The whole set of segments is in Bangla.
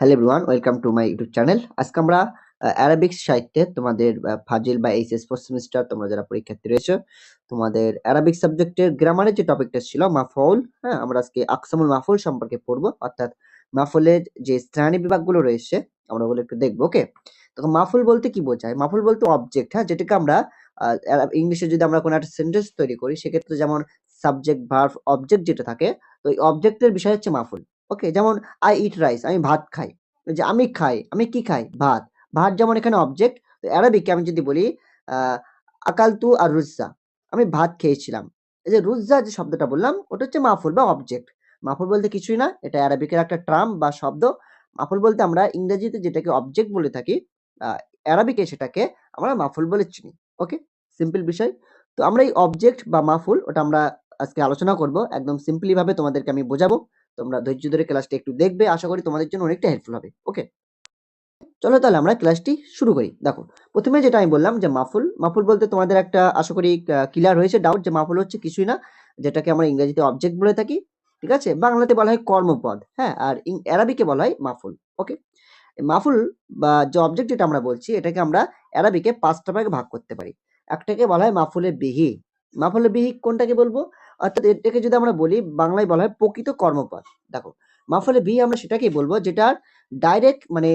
Hello everyone welcome to my YouTube channel আজকে আমরা অ্যারাবিক সাহিত্যে তোমাদের ফাজিল বা এইচএস ফোর্থ সেমিস্টার তোমরা যারা পরীক্ষার্থী রয়েছে, তোমাদের অ্যারাবিক সাবজেক্টের গ্রামারের যে টপিকটা ছিল, মাফউল হ্যাঁ আমরা আজকে আকসামুল মাফউল সম্পর্কে পড়ব, অর্থাৎ মাফুলের যে শ্রেণি বিভাগগুলো রয়েছে, আমরা ওগুলো একটু দেখব ওকে তো মাফুল বলতে কি বোঝায়? মাফুল বলতে অবজেক্ট হ্যাঁ যেটাকে আমরা ইংলিশে যদি আমরা কোনো একটা সেন্টেন্স তৈরি করি, সেক্ষেত্রে যেমন সাবজেক্ট ভার্ভ অবজেক্ট যেটা থাকে, তো এই অবজেক্টের বিষয় হচ্ছে মাফুল ওকে যেমন আই ইট রাইস আমি ভাত খাই। যে আমি খাই, আমি কি খাই? ভাত। ভাত যেমন এখানে অবজেক্ট তো অ্যারাবিকে আমি যদি বলি আকালতু আর রুজ্জা। আমি ভাত খেয়েছিলাম। এই যে রুজ্জা যে শব্দটা বললাম, ওটা হচ্ছে মাফুল বা অবজেক্ট মাফুল বলতে কিছুই না, এটা অ্যারাবিকের একটা ট্রাম বা শব্দ। মাফুল বলতে আমরা ইংরেজিতে যেটাকে অবজেক্ট বলে থাকি অ্যারাবিকে সেটাকে আমরা মাফুল বলে চিনি। ওকে সিম্পল বিষয়। তো আমরা এই অবজেক্ট বা মাফুল, ওটা আমরা আজকে আলোচনা করব। একদম সিম্পলিভাবে তোমাদেরকে আমি বোঝাবো। তোমরা ধৈর্য ধরে ক্লাসটা একটু দেখবে, আশা করি তোমাদের জন্য অনেকটা হেল্পফুল হবে ওকে চলো তাহলে আমরা ক্লাসটি শুরু করি। দেখো, প্রথমে যেটা আমি বললাম যে মাফুল মাফুল বলতে তোমাদের একটা, আশা করি ক্লিয়ার হয়েছে ডাউট যে মাফুল হচ্ছে কিছুই না, যেটাকে আমরা ইংরেজিতে অবজেক্ট বলে থাকি, ঠিক আছে? বাংলাতে বলা হয় কর্মপদ হ্যাঁ? আর অ্যারাবিকে বলা হয় মাফুল ওকে মাফুল বা যে অবজেক্ট যেটা আমরা বলছি, এটাকে আমরা অ্যারাবিকে পাঁচটা ভাগে ভাগ করতে পারি। একটাকে বলা হয় মাফুলে বিহি। মাফুলে বিহি কোনটাকে বলব? অর্থাৎ এটাকে যদি আমরা বলি, বাংলায় বলা হয় প্রকৃত কর্মপদ দেখো, মাফলে বিহি আমরা সেটাকেই বলব যেটার ডাইরেক্ট মানে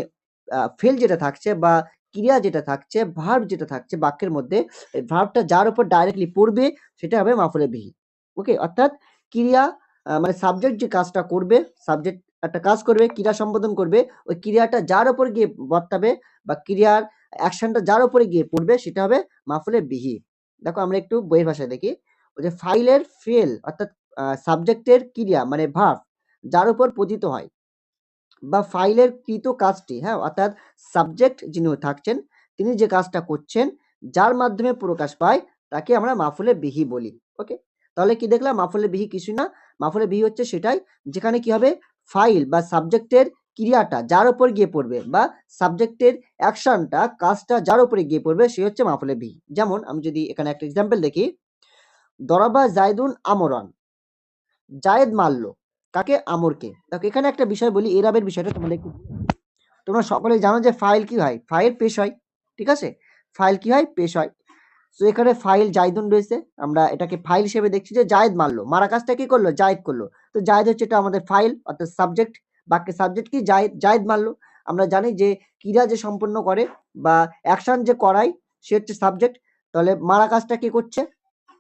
ফেল যেটা থাকছে বা ক্রিয়া যেটা থাকছে ভার্ব যেটা থাকছে বাক্যের মধ্যে ভার্বটা যার উপর ডাইরেক্টলি পড়বে সেটা হবে মাফলে বিহি ওকে অর্থাৎ ক্রিয়া মানে সাবজেক্ট যে কাজটা করবে সাবজেক্ট একটা কাজ করবে, ক্রিয়া সম্বোধন করবে, ওই ক্রিয়াটা যার ওপর গিয়ে বর্তাবে বা ক্রিয়ার অ্যাকশনটা যার ওপরে গিয়ে পড়বে সেটা হবে মাফলে বিহি। দেখো আমরা একটু বইয়ের ভাষায় দেখি। যে ফাইলের ফেল অর্থাৎ সাবজেক্টের ক্রিয়া মানে ভাব যার উপর পতিত হয় বা ফাইলের কৃত কাজটি হ্যাঁ অর্থাৎ সাবজেক্ট যিনি থাকছেন, তিনি যে কাজটা করছেন, যার মাধ্যমে প্রকাশ পায়, তাকে আমরা মাফুলে বিহি বলি ওকে তাহলে কি দেখলাম? মাফুলে বিহি কিছু না। মাফুলে বিহি হচ্ছে সেটাই যেখানে কি হবে? ফাইল বা সাবজেক্টের ক্রিয়াটা যার উপর গিয়ে পড়বে বা সাবজেক্টের অ্যাকশনটা, কাজটা যার উপরে গিয়ে পড়বে, সে হচ্ছে মাফুলে বিহি। যেমন আমি যদি এখানে একটা এক্সাম্পল দেখি দরাবা জায়দুন আমরান। জায়েদ মারলো। কাকে? আমরকে। দেখো, এখানে একটা বিষয় বলি এরাবের বিষয়টা তোমরা একটু তোমরা সকলে জানো যে ফাইল কি হয়? ফাইল পেশ হয়, ঠিক আছে? ফাইল কি হয়? পেশ হয়। তো এখানে ফাইল জায়দুন রয়েছে। আমরা এটাকে ফাইল হিসেবে দেখছি যে জায়েদ মারলো। মারা কাজটা কি করল? জায়েদ করল। তো জায়েদ হচ্ছে এটা আমাদের ফাইল, অর্থাৎ সাবজেক্ট। বাক্যের সাবজেক্ট কি? জায়েদ জায়েদ মারলো। আমরা জানি যে ক্রিয়া যে সম্পন্ন করে বা অ্যাকশন যে করায়, সে হচ্ছে সাবজেক্ট। তাহলে মারা কাজটা কি করছে?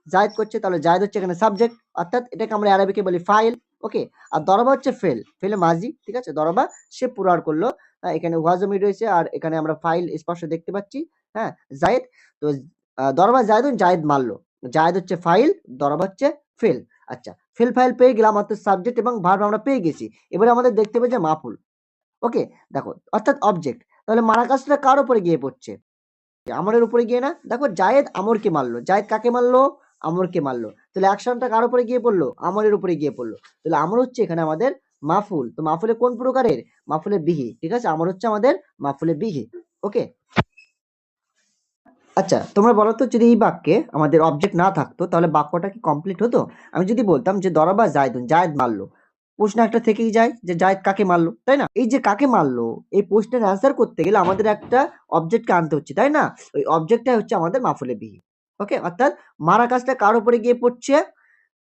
জায়েদ করছে তাহলে জায়েদ হচ্ছে এখানে সাবজেক্ট অর্থাৎ এটাকে আমরা আরবিকে বলি ফাইল ওকে আর দরবা হচ্ছে ফেল ফেলে মাজি ঠিক আছে? দরবা সে পুরার করল। হ্যাঁ, এখানে ওয়াজমি রয়েছে আর এখানে আমরা ফাইল স্পষ্ট দেখতে পাচ্ছি। হ্যাঁ জায়েদ তো দরবা জায়েদুন জায়েদ মারলো। জায়েদ হচ্ছে ফাইল দরবা হচ্ছে ফেল আচ্ছা ফেল ফাইল পেয়ে গেলাম অর্থাৎ সাবজেক্ট এবং ভার্ব আমরা পেয়ে গেছি। এবারে আমাদের দেখতে হবে যে মাফুল। ওকে দেখো অর্থাৎ অবজেক্ট তাহলে মারা কাজটা কার উপরে গিয়ে পড়ছে? আমরের উপরে গিয়ে না? দেখো জায়েদ আমরকে মারলো। জায়েদ কাকে মারলো? আমরকে মারলো। তাহলে অ্যাকশনটা কার উপরে গিয়ে পড়ল? আমরের উপরে গিয়ে পড়ল। তাহলে আমর হচ্ছে এখানে আমাদের মাফুল। তো মাফুলে কোন প্রকারের? মাফুলে বিহি। ঠিক আছে? আমর হচ্ছে আমাদের মাফুলে বিহি। ওকে? আচ্ছা তোমরা বলো তো যদি এই বাক্যে আমাদের অবজেক্ট না থাকতো, তাহলে বাক্যটা কি কমপ্লিট হতো? আমি যদি বলতাম যে দরবা জায়দুন, জায়েদ মারলো। প্রশ্ন একটা থেকেই যায় যে জায়েদ কাকে মারলো, তাই না? এই যে কাকে মারলো, এই প্রশ্নের অ্যান্সার করতে গেলে আমাদের একটা অবজেক্টকে আনতে হচ্ছে, তাই না? ওই অবজেক্টটা হচ্ছে আমাদের মাফুলে বিহি। ওকে অর্থাৎ মারা কাজটা কার উপরে গিয়ে পড়ছে?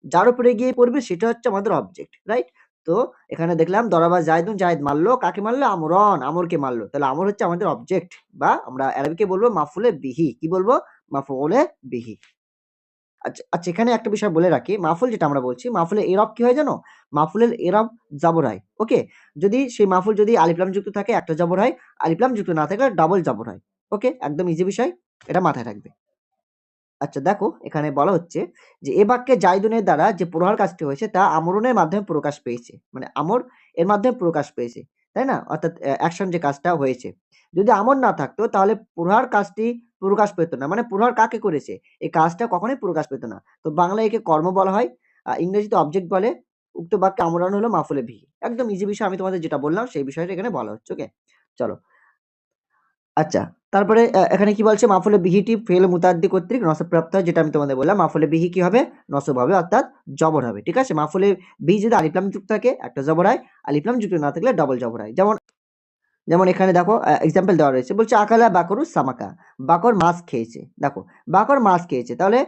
যার উপরে গিয়ে পড়বে সেটা হচ্ছে আমাদের অবজেক্ট রাইট তো এখানে দেখলাম দরাবা জায়দুন জায়েদ মারলো। কাকে মারলো? আমরন। আমরকে মারলো। তাহলে আমর হচ্ছে আমাদের অবজেক্ট বা আমরা আরবিকে বলব মাফুলে বিহি। কি বলব? মাফুলে বিহি। আচ্ছা আচ্ছা এখানে একটা বিষয় বলে রাখি। মাফুল যেটা আমরা বলছি মাফুলের এরব কি হয় জানো? মাফুলের এরব জবর হয়। ওকে যদি সেই মাফুল যদি আলিফলাম যুক্ত থাকে, একটা জবর হয়। আলিফলাম যুক্ত না থাকলে ডাবল জবর হয়। ওকে একদম ইজি বিষয়। এটা মাথায় রাখবে। আচ্ছা দেখো এখানে বলা হচ্ছে যে, এ বাক্যে জাইদুনের দ্বারা যে প্রহার কাজটি হয়েছে তা আমরণের মাধ্যমে প্রকাশ পেয়েছে। মানে আমর এর মাধ্যমে প্রকাশ পেয়েছে, তাই না? অর্থাৎ অ্যাকশন যে কাজটা হয়েছে। যদি আমর না থাকতো তাহলে প্রহার কাজটি প্রকাশ পেত না। মানে প্রহার কাকে করেছে? এই কাজটা কখনোই প্রকাশ পেত না। তো বাংলায় একে কর্ম বলা হয় ইংরেজিতে অবজেক্ট বলে, উক্ত বাক্যে আমরণ হলো মাফুলে ভি একদম ইজি বিষয় আমি তোমাদের যেটা বললাম সেই বিষয়টা এখানে বলা হচ্ছে ওকে চলো। আচ্ছা তারপরে এখানে কি বলছে? মাফুলে বিহিটি ফেল মুতাদ্দি কর্তৃক নসবপ্রাপ্ত হয় যেটা আমি তোমাদের বললাম। মাফুলে বিহি কি হবে? নসব হবে, অর্থাৎ জবর হবে, ঠিক আছে? মাফুলে বিহি যদি আলিফলাম যুক্ত থাকে, একটা জবর হয়। আলিফলাম যুক্ত না থাকলে ডবল জবর হয়। যেমন যেমন এখানে দেখো এক্সাম্পল দেওয়া রয়েছে। বলছে, আকালা বাকরু সামাকা। বাকর মাছ খেয়েছে। দেখো, বাকর মাছ খেয়েছে। তাহলে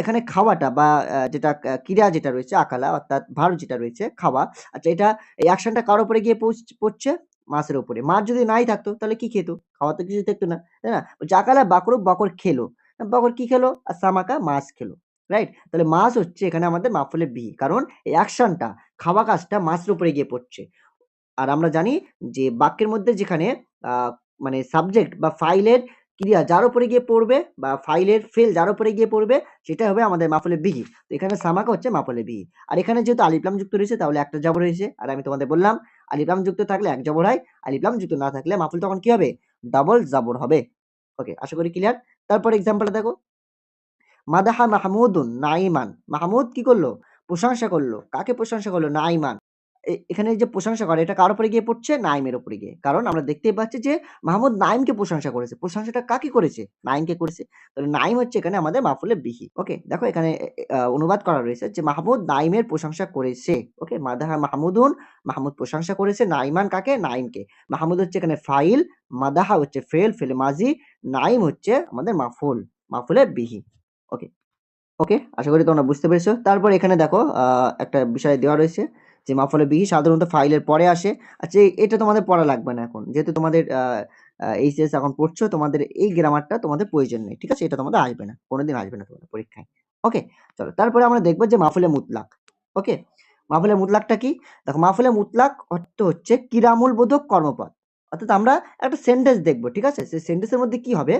এখানে খাওয়াটা বা যেটা ক্রিয়া যেটা রয়েছে, আকালা, অর্থাৎ ভার যেটা রয়েছে, খাওয়া। আচ্ছা এটা এই অ্যাকশনটা কার উপরে গিয়ে পড়ছে? মাছের উপরে। মাছ যদি নাই থাকতো, তাহলে কি খেতো? খাওয়া তো কিছু থাকতো না, তাই না? আকালা বাকরু বকর খেলো। বকর কি খেলো? আর সামাকা মাছ খেলো রাইট তাহলে মাছ হচ্ছে এখানে আমাদের মাফলে বি কারণ এই অ্যাকশনটা, খাওয়া কাজটা মাছের উপরে গিয়ে পড়ছে। আর আমরা জানি যে বাক্যের মধ্যে যেখানে মানে সাবজেক্ট বা ফাইলের ক্রিয়া যার উপরে গিয়ে পড়বে বা ফাইলের ফেল যার উপরে গিয়ে পড়বে সেটা হবে আমাদের মাফলে বিহি। তো এখানে সামাকা হচ্ছে মাফলে বিহি। আর এখানে যেহেতু আলিপ্লাম যুক্ত রয়েছে, তাহলে একটা জবর রয়েছে আর আমি তোমাদের বললাম আলিপ্লাম যুক্ত থাকলে এক জবর হয় আলিপ্লাম যুক্ত না থাকলে মাফুল তখন কি হবে? ডাবল জাবর হবে। ওকে আশা করি ক্লিয়ার তারপর এক্সাম্পলটা দেখো। মাদাহা মাহমুদুন নাইমান মাহমুদ কি করল? প্রশংসা করল। কাকে প্রশংসা করল? নাইমান এ- এখানে যে প্রশংসা করে, এটা কার উপরে গিয়ে পড়ছে? নাইমের উপরে গিয়ে। কারণ আমরা দেখতেই পাচ্ছি যে মাহমুদ নাইমকে প্রশংসা করেছে। প্রশংসাটা কাকে করেছে? নাইমকে করেছে। নাইম হচ্ছে এখানে আমাদের মাফুলে বিহি। ওকে? দেখো এখানে অনুবাদ করা রয়েছে যে মাহমুদ নাইমের প্রশংসা করেছে। ওকে? মাদাহা মাহমুদুন মাহমুদ প্রশংসা করেছে নাইমান কাকে? নাইমকে মাহমুদ হচ্ছে এখানে ফাইল, মাদাহা হচ্ছে ফেল, ফেলে মাজি নাইম হচ্ছে আমাদের মাফুল মাফুলে বিহি। ওকে? ওকে? আশা করি তোমরা বুঝতে পেরেছ। তারপর এখানে দেখো একটা বিষয় দেওয়া রয়েছে। যে মাফলে বিহি সাধারণত ফাইলের পরে আসে। আচ্ছা এটা তোমাদের পড়া লাগবে না এখন। যেহেতু তোমাদের এইচএস এখন পড়ছো, তোমাদের এই গ্রামারটা তোমাদের প্রয়োজন নেই। ঠিক আছে? এটা তোমাদের আসবে না। কোনোদিন আসবে না তোমাদের পরীক্ষায়। ওকে? চলো, তারপরে আমরা দেখব যে মাফলে মুতলাক। ওকে? মাফলে মুতলাকটা কি? দেখো, মাফলে মুতলাক অর্থ হচ্ছে কিরামূল বোধক কর্মপদ অর্থাৎ আমরা একটা সেন্টেন্স দেখব, ঠিক আছে? সেই সেন্টেন্সের মধ্যে কি হবে?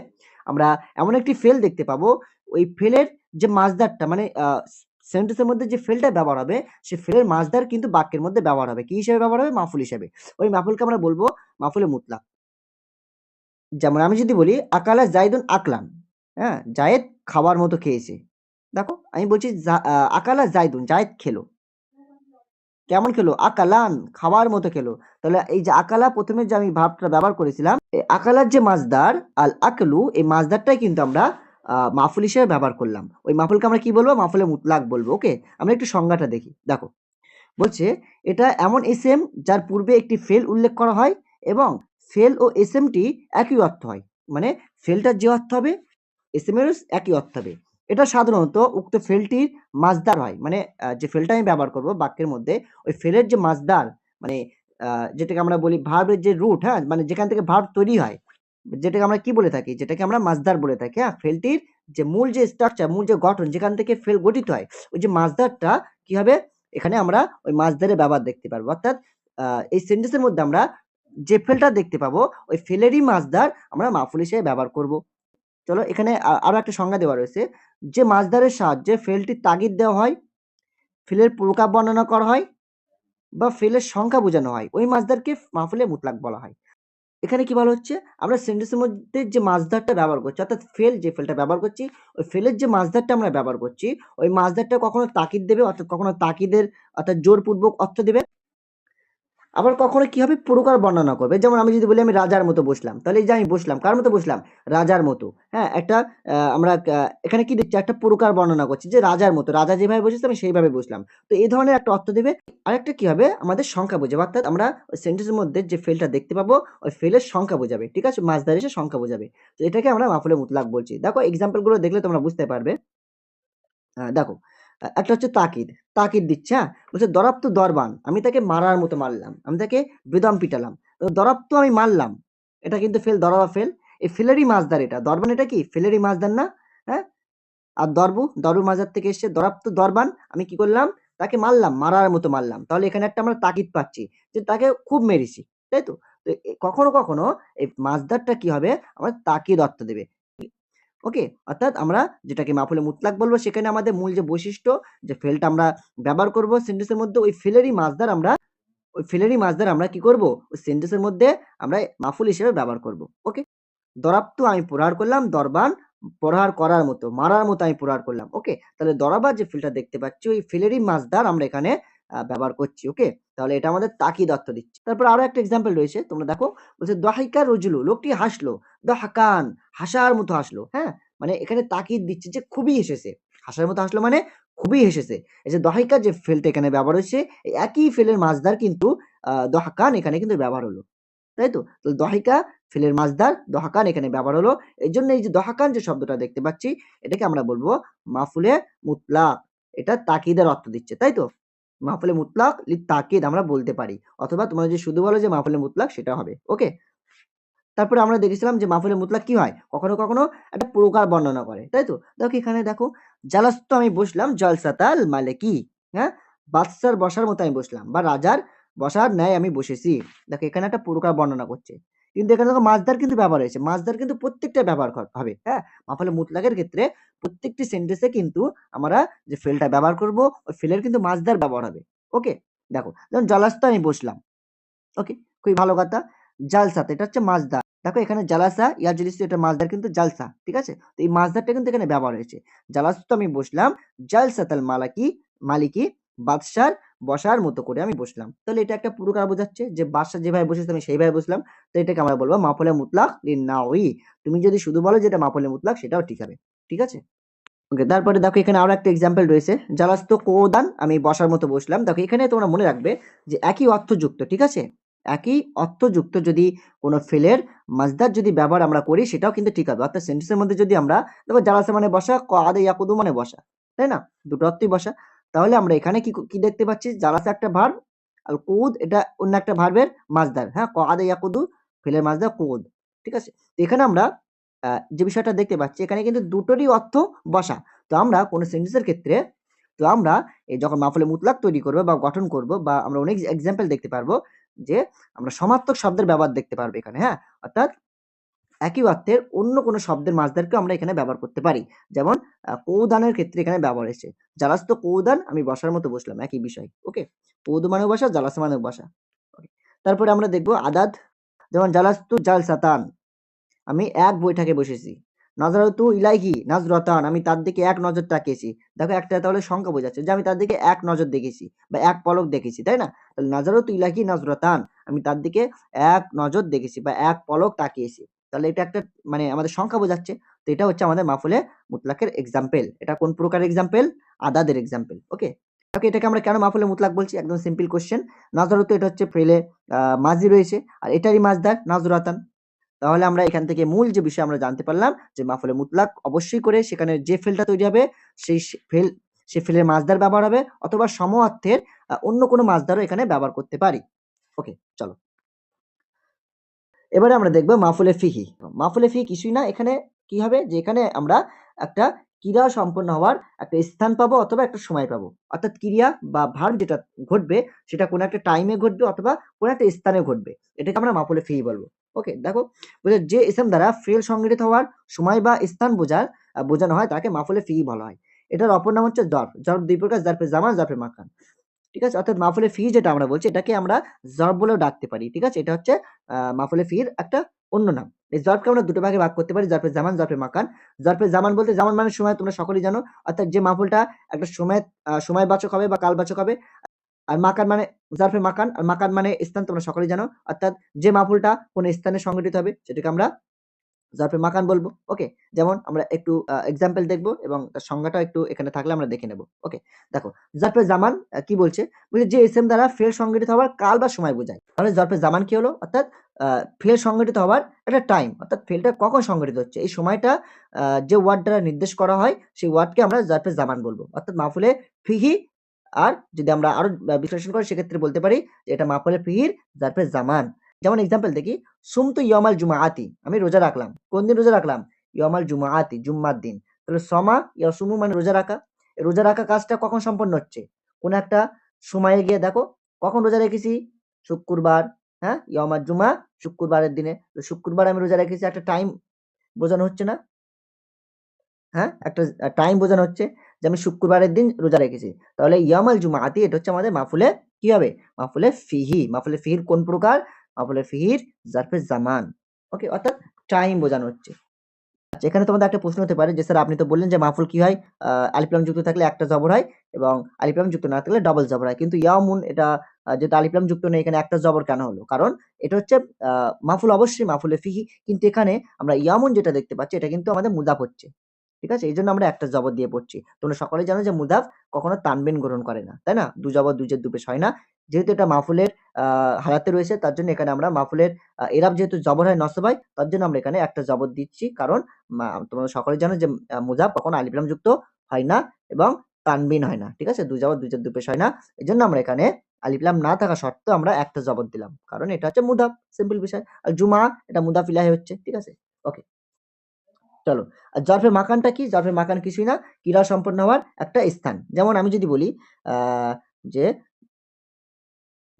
আমরা এমন একটি ফেল দেখতে পাবো। ওই ফেলের যে মাছদারটা মানে সেন্টেন্সের মধ্যে যে ফেলটা ব্যবহার হবে, সে ফেলের মাছদার কিন্তু বাক্যের মধ্যে ব্যবহার হবে। কি হিসেবে ব্যবহার হবে? মাফুল হিসেবে। ওই মাফুলকে আমরা বলব মাফুলে মুতলাক যেমন আমি যদি বলি, আকালা জাইদুন আকলান। হ্যাঁ জায়েদ খাওয়ার মতো খেয়েছে। দেখো, আমি বলছি আকালা জাইদুন, জায়েদ খেলো। কেমন খেলো? আকালান, খাওয়ার মতো খেলো। তাহলে এই যে আকালা, প্রথমে যে আমি ভাবটা ব্যবহার করেছিলাম, এই আকালার যে মাছদার আল আকলু এই মাছদারটাই কিন্তু আমরা মাফুল হিসেবে ব্যবহার করলাম। ওই মাফুলকে আমরা কি বলব? মাফুলে মুতলাক বলব ওকে আমরা একটু সংজ্ঞাটা দেখি। দেখো, বলছে, এটা এমন এসএম যার পূর্বে একটি ফেল উল্লেখ করা হয় এবং ফেল ও এসএমটি একই অর্থ হয়। মানে ফেলটার যে অর্থ হবে এসএম এর একই অর্থ হবে। এটা সাধারণত উক্ত ফেলটির মাছদার হয়। মানে যে ফেলটা আমি ব্যবহার করব বাক্যের মধ্যে, ওই ফেলের যে মাছদার মানে যেটাকে আমরা বলি ভার্বের যে রুট হ্যাঁ? মানে যেখান থেকে ভার্ব তৈরি হয় যেটাকে আমরা কি বলে থাকি? যেটাকে আমরা মাছদার বলে থাকি। হ্যাঁ ফেলটির যে মূল যে স্ট্রাকচার মূল যে গঠন, যেখান থেকে ফেল গঠিত হয়, ওই যে মাছদারটা কি হবে? এখানে আমরা ওই মাছদারের ব্যবহার দেখতে পারব। অর্থাৎ এই সেন্টেন্সের মধ্যে আমরা যে ফেলটা দেখতে পাবো, ওই ফেলেরই মাছদার আমরা মাফুল হিসেবে ব্যবহার করব। চলো এখানে আরও একটা সংজ্ঞা দেওয়া রয়েছে। যে মাছদারের সাহায্যে ফেলটির তাগিদ দেওয়া হয়, ফেলের প্রকার বর্ণনা করা হয় বা ফেলের সংখ্যা বোঝানো হয়, ওই মাছদারকে মাফুলে মুতলাক বলা হয়। এখানে কি বলা হচ্ছে? আমরা সেন্টেন্সের মধ্যে যে মাছদারটা ব্যবহার করছি, অর্থাৎ ফেল যে ফেলটা ব্যবহার করছি, ওই ফেলের যে মাছদারটা আমরা ব্যবহার করছি, ওই মাছদারটা কখনো তাকিদ দেবে, অর্থাৎ কখনো তাকিদের, অর্থাৎ জোরপূর্বক অর্থ দেবে? আবার কখনো কি হবে প্রকার বর্ণনা করবে? যেমন আমি যদি বলি আমি রাজার মতো বসলাম, তাহলে এই যে আমি বসলাম, কার মতো বসলাম? রাজার মতো। হ্যাঁ একটা আমরা এখানে কি দেখছি? একটা প্রকার বর্ণনা করছি যে রাজার মতো, রাজা যেভাবে বসেছে আমি সেইভাবে বসলাম। তো এই ধরনের একটা অর্থ দেবে। আরেকটা কি হবে? আমাদের সংখ্যা বোঝাবে। অর্থাৎ আমরা ওই সেন্টেন্সের মধ্যে যে ফেলটা দেখতে পাবো, ওই ফেলের সংখ্যা বোঝাবে। ঠিক আছে? মাছদার এসে সংখ্যা বোঝাবে। তো এটাকে আমরা মাফুলে মুতলাক বলছি। দেখো এক্সাম্পলগুলো দেখলে তোমরা বুঝতে পারবে। দেখো একটা হচ্ছে তাকিদ। তাকিদ দিচ্ছে হ্যাঁ? বলছে দরাব তো দরবান। আমি তাকে মারার মতো মারলাম। আমি তাকে বেদম পিটালাম। দরাব তো আমি মারলাম। এটা কিন্তু ফেল, দরাবা ফেল। এই ফেলেরই মাছদার এটা। দরবান এটা কি? ফেলেরই মাছদার না? হ্যাঁ? আর দরবু দরবু মাজার থেকে এসে দরাব তো দরবান। আমি কি করলাম? তাকে মারলাম, মারার মতো মারলাম। তাহলে এখানে একটা আমরা তাকিদ পাচ্ছি, যে তাকে খুব মেরেছি। তাই তো? তো কখনো কখনো এই মাছদারটা কি হবে? আমার তাকিদ অর্থ দেবে। ওকে অর্থাৎ আমরা যেটাকে মাফুলে মুতলাক বলব, সেখানে আমাদের মূল যে বৈশিষ্ট্য, যে ফেলটা আমরা ব্যবহার করব সেন্টেন্সের মধ্যে, ওই ফেলেরই মাছদার আমরা, ওই ফেলেরই মাছদার আমরা কি করব? ওই সেন্টেন্সের মধ্যে আমরা মাফুল হিসেবে ব্যবহার করব। ওকে দরাবতু আমি প্রহার করলাম, দরবান প্রহার করার মতো, মারার মতো আমি প্রহার করলাম। ওকে তাহলে দরাবার যে ফিলটা দেখতে পাচ্ছি, ওই ফিলেরই মাছদার আমরা এখানে ব্যবহার করছি, ওকে? তাহলে এটা আমাদের তাকিদ অর্থ দিচ্ছে। তারপর আরও একটা এক্সাম্পল রয়েছে, তোমরা দেখো, বলছে দহাইকার রজুলু লোকটি হাসলো, দহাকান হাসার মতো হাসলো হ্যাঁ? মানে এখানে তাকিদ দিচ্ছে যে খুবই হেসেছে। হাসার মতো হাসলো মানে খুবই হেসেছে। এই যে দহাইকা যে ফেলটা এখানে ব্যবহার এই একই ফেলের মাছদার কিন্তু দহাকান এখানে কিন্তু ব্যবহার হলো। তাই তো? দহিকা ফেলের মাছদার দহাকান এখানে ব্যবহার হলো। এই জন্য এই যে দহাকান যে শব্দটা দেখতে পাচ্ছি, এটাকে আমরা বলব মাফুলে মুতলাক। এটা তাকিদের অর্থ দিচ্ছে, তাই তো? মাহফুলে মুতলাক লি তাকিদ আমরা বলতে পারি। অথবা তোমরা যে শুধু বলো যে মাহফুলে মুতলাক, সেটা হবে। ওকে? তারপরে আমরা দেখেছিলাম যে মাহফুলে মুতলাক কি হয়? কখনো কখনো একটা প্রকার বর্ণনা করে, তাই তো? দেখো এখানে দেখো জালাস্ত আমি বসলাম, জলসাতাল মালে কি হ্যাঁ? বাদশার বসার মতো আমি বসলাম, বা রাজার বসার ন্যায় আমি বসেছি। দেখো এখানে একটা প্রকার বর্ণনা করছে। কিন্তু এখানে দেখো মাছদার কিন্তু ব্যবহার হয়েছে। মাছদার কিন্তু প্রত্যেকটা ব্যবহার হবে হ্যাঁ? মাহফুলে মুতলাকের ক্ষেত্রে প্রত্যেকটি সেন্টেন্সে কিন্তু আমরা যে ফেলটা ব্যবহার করব, ওই ফেলের কিন্তু মাছদার ব্যবহার হবে। ওকে দেখো, যেমন জলাস্ত আমি বসলাম ওকে খুবই ভালো কথা। জালসা, তো এটা হচ্ছে মাছদার দেখো এখানে জালাসা, ইয়ার জিনিস এটা মাছদার কিন্তু জালসা, ঠিক আছে? তো এই মাছদারটা কিন্তু এখানে ব্যবহার হয়েছে। জালাস্ত আমি বসলাম, জালসাতাল মালাকি, মালিকি, বাদশার বসার মতো করে আমি বসলাম। তাহলে এটা একটা পুরোকার বোঝাচ্ছে যে বাদশা যেভাবে বসেছে আমি সেইভাবে বসলাম। তো এটাকে আমরা বলব মাফলে মুতলাক নাওই তুমি যদি শুধু বলো যেটা মাফলে মুতলাক, সেটাও ঠিক হবে। ঠিক আছে? ওকে তারপরে দেখো এখানে আরও একটা এক্সাম্পল রয়েছে। জালাস্ত কোদান, আমি বসার মতো বসলাম। দেখো এখানে তোমরা মনে রাখবে যে একই অর্থযুক্ত, ঠিক আছে? একই অর্থযুক্ত যদি কোনো ফেলের মাজদার যদি ব্যবহার আমরা করি, সেটাও কিন্তু ঠিক হবে। অর্থাৎ সেন্টেন্সের মধ্যে যদি আমরা, দেখো জালাসা মানে বসা কাদে ইয়াকুদু মানে বসা, তাই না? দুটো অর্থই বসা। তাহলে আমরা এখানে কি কি দেখতে পাচ্ছি? জালাসা একটা ভার্ব আর কুদ, এটা অন্য একটা ভার্বের মাজদার হ্যাঁ? কাদে ইয়াকুদু ফেলের মাজদার, কুদ, ঠিক আছে? এখানে আমরা যে বিষয়টা দেখতে পাচ্ছি, এখানে কিন্তু দুটোরই অর্থ বসা। তো আমরা কোনো সেন্টেন্সের ক্ষেত্রে, তো আমরা এই যখন মাফলে মুতলাক তৈরি করব বা গঠন করব বা আমরা অনেক এক্সাম্পল দেখতে পারব যে আমরা সমার্থক শব্দের ব্যবহার দেখতে পারব এখানে হ্যাঁ? অর্থাৎ একই অর্থের অন্য কোনো শব্দের মাঝদারকেও আমরা এখানে ব্যবহার করতে পারি। যেমন কৌদানের ক্ষেত্রে এখানে ব্যবহার হয়েছে জালাস তো কৌদান, আমি বসার মতো বসলাম, একই বিষয় ওকে কৌদ মানেও বসা জালাস মানেও বসা তারপরে আমরা দেখব আদাদ, যেমন জালাস্তু জাল সাতান আমি এক বৈঠকে বসেছি। নাজরাতু ইলাইহি নাজরাতান, আমি তার দিকে এক নজর তাকিয়েছি। দেখো, একটা তাহলে সংখ্যা বোঝাচ্ছে যে আমি তার দিকে এক নজর দেখেছি বা এক পলক দেখেছি, তাই না? তাহলে নাজরাতু ইলাইহি নাজরাতান, আমি তার দিকে এক নজর দেখেছি বা এক পলক তাকিয়েছি। তাহলে এটা একটা মানে আমাদের সংখ্যা বোঝাচ্ছে। তো এটা হচ্ছে আমাদের মাফুলে মুতলাকের এক্সাম্পল এটা কোন প্রকার এক্সাম্পল আদাদের এক্সাম্পল ওকে ওকে এটাকে আমরা কেন মাফুলে মুতলাক বলছি? একদম সিম্পল কোশ্চেন নাজরাতু এটা হচ্ছে ফেলে মাঝি রয়েছে। আর এটারই মাঝদার নাজরাতান। তাহলে আমরা এখান থেকে মূল যে বিষয় আমরা জানতে পারলাম যে মাফলে মুতলাক অবশ্যই করে সেখানে যে ফেলটা তৈরি হবে, সেই ফেল, সে ফেলের মাছদার ব্যবহার হবে অথবা সম অর্থের অন্য কোনো মাছদারও এখানে ব্যবহার করতে পারি। ওকে চলো। এবারে আমরা দেখব মাফুলে ফিহি মাফুলে ফিহি কিছুই না, এখানে কি হবে? যে এখানে আমরা একটা ক্রিয়া সম্পন্ন হওয়ার একটা স্থান পাবো অথবা একটা সময় পাবো। অর্থাৎ ক্রিয়া বা ভার্ব যেটা ঘটবে, সেটা কোনো একটা টাইমে ঘটবে অথবা কোনো একটা স্থানে ঘটবে। এটাকে আমরা মাফুলে ফিহি বলব। ওকে, দেখো যে ইসম দ্বারা ফেল সংগঠিত হওয়ার সময় বা স্থান বোঝার, বোঝানো হয়, তাকে মাফুলে ফি বলা হয়। এটার অপর নাম হচ্ছে জর্ফ জর্ফ দুই প্রকার জারফে জামান জারফে মাকান ঠিক আছে? অর্থাৎ মাফুলে ফি যেটা আমরা বলছি এটাকে আমরা জর্ফ বলেও ডাকতে পারি ঠিক আছে? এটা হচ্ছে মাফুলে ফির একটা অন্য নাম। এই জর্ফকে আমরা দুটো ভাগে ভাগ করতে পারি জারফে জামান জারফে মাকান। জারফে জামান বলতে জামান মানে সময় তোমরা সকলেই জানো। অর্থাৎ যে মাফুলটা একটা সময় আহ, সময়বাচক হবে বা কালবাচক হবে আর মাকান মানে জারফে মাকান আর মাকান মানে স্থান তোমরা সকলেই জানো। অর্থাৎ যে মাহফুলটা কোন স্থানে সংগঠিত হবে সেটাকে আমরা জারফে মাকান বলব ওকে যেমন আমরা একটু এক্সাম্পল দেখব এবং তার সংজ্ঞাটা একটু এখানে থাকলে আমরা দেখে নেব ওকে দেখো জারফে জামান কি বলছে? বলছে যে এসএম দ্বারা ফেল সংগঠিত হওয়ার কাল বা সময় বোঝায়। তাহলে জারফে জামান কি হলো? অর্থাৎ ফেল সংগঠিত হওয়ার একটা টাইম অর্থাৎ ফেলটা কখন সংগঠিত হচ্ছে? এই সময়টা যে ওয়ার্ড দ্বারা নির্দেশ করা হয়, সেই ওয়ার্ডকে আমরা জারফে জামান বলব। অর্থাৎ মাহফুলে ফিহি আর যদি আমরা আরও বিশ্লেষণ করি, সেক্ষেত্রে বলতে পারি যে এটা মাহফুলে ফিহির জারফে জামান। যেমন এক্সাম্পল দেখি, সুমতু ইয়মাল জুমা আতি আমি রোজা রাখলাম। কোন দিন রোজা রাখলাম? ইয়মাল জুমা আতি জুম্মার দিন। তাহলে সমা ইয়াসুমু মানে রোজা রাখা। রোজা রাখা কাজটা কখন সম্পন্ন হচ্ছে? কোন একটা সময়ে গিয়ে দেখো, কখন রোজা রেখেছি? শুক্রবার হ্যাঁ? ইয়মাল জুমা শুক্রবারের দিনে। তো শুক্রবার আমি রোজা রেখেছি, একটা টাইম বোঝানো হচ্ছে না? হ্যাঁ? একটা টাইম বোঝানো হচ্ছে যে আমি শুক্রবারের দিন রোজা রেখেছি। তাহলে ইয়ামাল জুমাআতি, এটা হচ্ছে আমাদের মাফুলে কি হবে? মাফুলে ফিহি। মাফুলে ফিহির কোন প্রকার? মাফুলে ফিহির জারফে জামান। ওকে অর্থাৎ টাইম বোঝানো হচ্ছে। আচ্ছা এখানে তোমাদের একটা প্রশ্ন হতে পারে যে স্যার আপনি তো বললেন যে মাহফুল কি হয়? আহ, আলিফলাম যুক্ত থাকলে একটা জবর হয় এবং আলিফলাম যুক্ত না থাকলে ডবল জবর হয়। কিন্তু ইয়ামুন এটা যেহেতু আলিফলাম যুক্ত নেই এখানে একটা জবর কেন হলো? কারণ এটা হচ্ছে মাহফুল অবশ্যই মাহফুলে ফিহি কিন্তু এখানে আমরা ইয়ামুন যেটা দেখতে পাচ্ছি এটা কিন্তু আমাদের মুদাফ হচ্ছে। ঠিক আছে? এই জন্য আমরা একটা জবর দিয়ে পড়ছি। তোমরা সকলে জানো যে মুদাফ কখনো তানবিন গ্রহণ করে না তাই না? দু জবর দুজের দুপেশ হয় না। যেহেতু এটা মাফুলের হালাতে রয়েছে, তার জন্য এখানে আমরা মাফুলের এরাব যেহেতু জবর হয়, নসব হয়, তার জন্য আমরা এখানে একটা জবর দিচ্ছি। কারণ তোমরা সকলে জানো যে মুজাব কখনো আলিফলাম যুক্ত হয় না এবং তানবিন হয় না, ঠিক আছে? দুই জবর, দুই জের দুই পেশ হয় না। এই জন্য আমরা এখানে আলিফলাম না থাকা সত্ত্বেও আমরা একটা জবর দিলাম। কারণ এটা হচ্ছে মুদাফ সিম্পল বিষয়। আর জুমা, এটা মুদাফ ইলাহি হচ্ছে, ঠিক আছে? ওকে। চলো, আর জরফে মাকানটা কি? জরফে মাকান কিছুই না কিরা সম্পন্ন হওয়ার একটা স্থান। যেমন আমি যদি বলি যে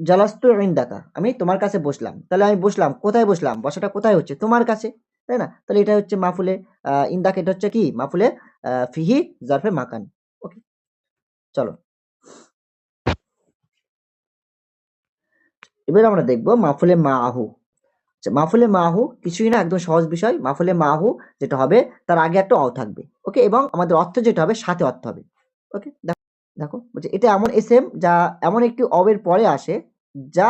জালাস্তু ইনদাকা। আমি তোমার কাছে বসলাম। তাহলে আমি বসলাম। কোথায় বসলাম? বসাটা কোথায় হচ্ছে? তোমার কাছে তাই না? তাহলে এটা হচ্ছে মাফুলে আহ, ইনদাকা এটা হচ্ছে কি? মাফুলে আহ, ফিহি জরফে মাকান। ওকে চলো। এবার আমরা দেখব মাফুলে মাহু। আচ্ছা, মাফুলে মাহু কিছুই না একদম সহজ বিষয়। মাফুলে মাহু যেটা হবে তার আগে একটা অ থাকবে। ওকে এবং আমাদের অর্থ যেটা হবে সাথে অর্থ হবে। ওকে দেখো, বলছে এটা এমন এসএম যা এমন একটি অবের পরে আসে যা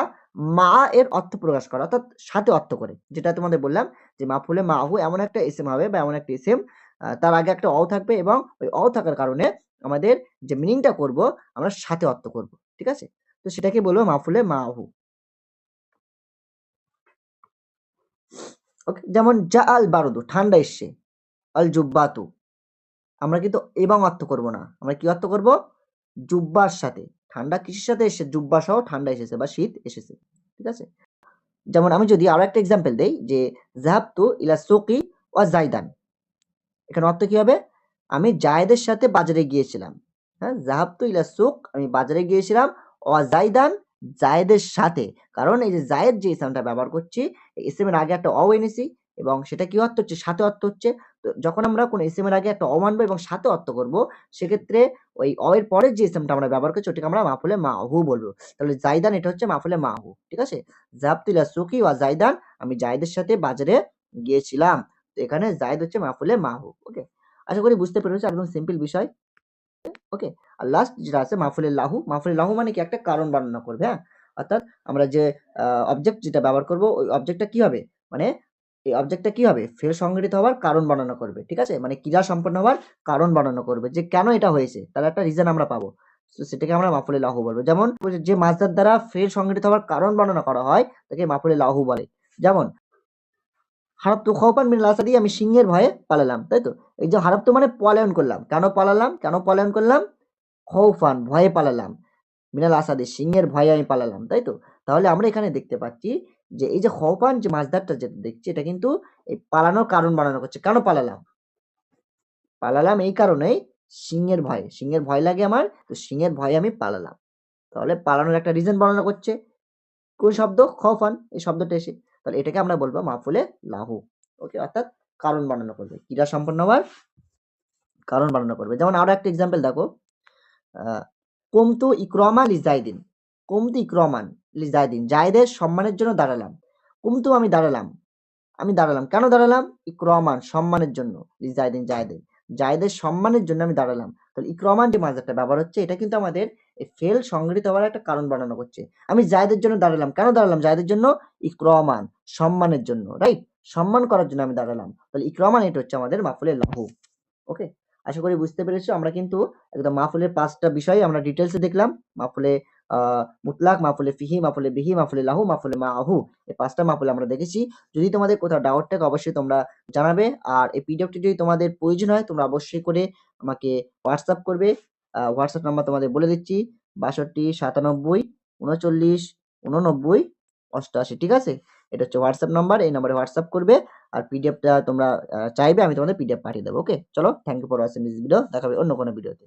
মা এর অর্থ প্রকাশ করে, অর্থাৎ সাথে অর্থ করে। যেটা তোমাদের বললাম যে মাফুলে মাহু এমন একটা এসএম হবে বা এমন একটা এসএম তার আগে একটা অ থাকবে এবং ওই অ থাকার কারণে আমাদের যে মিনিংটা করব আমরা সাথে অর্থ করব, ঠিক আছে? তো সেটাকে বলব মা মাফুলে মাহু ওকে যেমন যা আল বারুদু, ঠান্ডা এসছে, আল জুব্বাতু। আমরা কিন্তু এবং অর্থ করব না। আমরা কি অর্থ করব? জুব্বার সাথে। ঠান্ডা কিসের সাথে এসেছে? জুব্বা সহ ঠান্ডা এসেছে বা শীত এসেছে, ঠিক আছে? যেমন আমি যদি আরও একটা এক্সাম্পল দেই যে জাহাবতু ইলা সুকি ওয়া জাইদান এখানে অর্থ কি হবে? আমি জায়েদের সাথে বাজারে গিয়েছিলাম। হ্যাঁ জাহাবতু ইলা সুক, আমি বাজারে গিয়েছিলাম ওয়া জাইদান জায়েদের সাথে। কারণ এই যে জায়েদ যে ইসলামটা ব্যবহার করছি ইসলামের আগে একটা অ এনেছি এবং সেটা কি অর্থ হচ্ছে? সাথে অর্থ হচ্ছে যখন আমরা কোনো ইসলামের আগে একটা অ মানবো এবং সাথে অর্থ করব, সেক্ষেত্রে ওই অ এর পরের যে ইসলামটা আমরা ব্যবহার করছি, ওটাকে আমরা মাফুলে মাহু বলব। তাহলে জাইদান এটা হচ্ছে মাফুলে মাহু, ঠিক আছে? জাবতুল্লাহ সুকি ওয়া জাইদান, আমি জায়েদের সাথে বাজারে গিয়েছিলাম, তো এখানে জায়েদ হচ্ছে মাফুলে মাহু, ওকে? আশা করি বুঝতে পেরেছ, একদম সিম্পল বিষয়, ওকে? আর লাস্ট যেটা আছে, মাফুলে লাহু মাফুলে লাহু মানে কি? একটা কারণ বর্ণনা করবে হ্যাঁ? অর্থাৎ আমরা যে অবজেক্ট যেটা ব্যবহার করব, ওই অবজেক্টটা কি হবে? মানে এই অবজেক্টটা কি হবে? ফের সংগঠিত হওয়ার কারণ বর্ণনা করবে, ঠিক আছে? মানে ক্রিয়া সম্পন্ন হওয়ার কারণ বর্ণনা করবে, যে কেন এটা হয়েছে, তার একটা রিজন আমরা পাবো। তো সেটাকে আমরা মাফুলে লাহু বলব। যেমন যে মাছদার দ্বারা ফের সংগঠিত হওয়ার কারণ বর্ণনা করা হয়, তাকে মাফুলে লাহু বলে। যেমন হারাপ তো মিনাল আসাদি, আমি সিংহের ভয়ে পালালাম তাই তো? এই যে হারাপ তো মানে পলায়ন করলাম। কেন পালালাম? কেন পলায়ন করলাম? খৌফান ভয়ে পালালাম। মিনাল আসাদি, সিংহের ভয়ে আমি পালালাম, তাই তো? তাহলে আমরা এখানে দেখতে পাচ্ছি যে এই যে খৌফান যে মাছদারটা যেটা দেখছি, এটা কিন্তু এই পালানোর কারণ বানানো করছে। কেন পালালাম? পালালাম এই কারণেই সিংহের ভয়ে। সিংহের ভয় লাগে আমার, তো সিংহের ভয়ে আমি পালালাম। তাহলে পালানোর একটা রিজন বর্ণনা করছে। কোন শব্দ? খফান এই শব্দটা এসে। তাহলে এটাকে আমরা বলব মাফুলে লাহু। ওকে, অর্থাৎ কারণ বর্ণনা করবে। ক্রীড়া সম্পন্ন হওয়ার কারণ বর্ণনা করবে। যেমন আরও একটা এক্সাম্পল দেখো। কুমতু ইকরামান লিজাইদিন কুমতু ইকরামান। লিজাইদিন জায়দের সম্মানের জন্য দাঁড়ালাম। কুমতু আমি দাঁড়ালাম। আমি দাঁড়ালাম। কেন দাঁড়ালাম? ইকরামান সম্মানের জন্য। লিজাইদিন জায়দের জায়দের সম্মানের জন্য আমি দাঁড়ালাম। তাহলে ইকরামান যে মাজারটা ব্যবহার হচ্ছে, এটা কিন্তু আমাদের ফেল সংগঠিত হওয়ার একটা কারণ বর্ণনা করছে। আমি জায়দের জন্য দাঁড়ালাম। কেন দাঁড়ালাম? জায়দের জন্য ইকরামান সম্মানের জন্য রাইট সম্মান করার জন্য আমি দাঁড়ালাম। তাহলে ইকরামান এটা হচ্ছে আমাদের মাফুলের লাহু। ওকে আশা করি বুঝতে পেরেছ। আমরা কিন্তু একদম মাফুলের পাঁচটা বিষয় আমরা ডিটেলসে দেখলাম। আহ, মুতলাক মাফুলে ফিহি মাফুলে বিহি মাফুলে লাহু মাফুলে মাহু। এই পাঁচটা মাফুলে আমরা দেখেছি। যদি তোমাদের কোথাও ডাউট থাকে, অবশ্যই তোমরা জানাবে। আর এই পিডিএফটি যদি তোমাদের প্রয়োজন হয়, তোমরা অবশ্যই করে আমাকে হোয়াটসঅ্যাপ করবে। হোয়াটসঅ্যাপ নাম্বার তোমাদের বলে দিচ্ছি। বাষট্টি, সাতানব্বই, উনচল্লিশ, উননব্বই অষ্টআশি ঠিক আছে? এটা হচ্ছে হোয়াটসঅ্যাপ নাম্বার এই নাম্বারে হোয়াটসঅ্যাপ করবে। আর পিডিএফটা তোমরা চাইবে, আমি তোমাদের পিডিএফ পাঠিয়ে দেবো ওকে চলো thank you for watching this video দেখাবে অন্য কোনো ভিডিওতে